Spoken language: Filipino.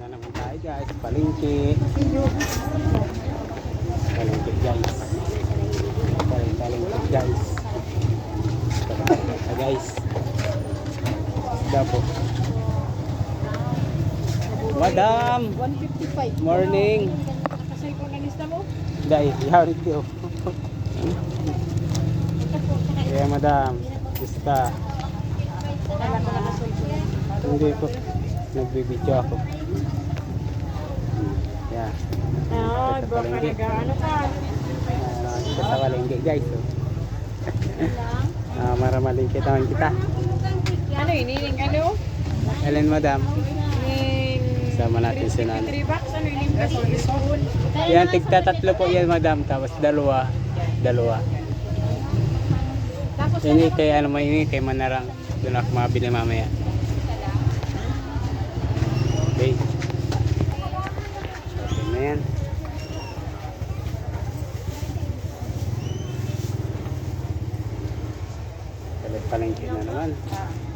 na naman tayo guys. Palengke. Palengke guys. Palengke guys. Palengke guys. Isda po. Madam! 155. Morning! Kasay ko na lista mo? Dahil, yari ko. Kaya madam, isda. Hindi po. Nagbibidyo ako. Yan. Ah, bro, Palengke. talaga. Ano ka? Uh, kita sa palengke guys. Oh. Ah, maramalingkit naman kita. Ano yun? Ining ano? Ellen madam, Ining... Sama natin si Nana. 3 bucks? Ano? Yung spoon? yan tigta tatlo po yan madam. Tapos dalawa, dalawa. Tapos Ini kay ano may ini kay Manarang. Doon ako mabili mamaya. Okay. Okay na yan. Palit palengke na naman. Ah.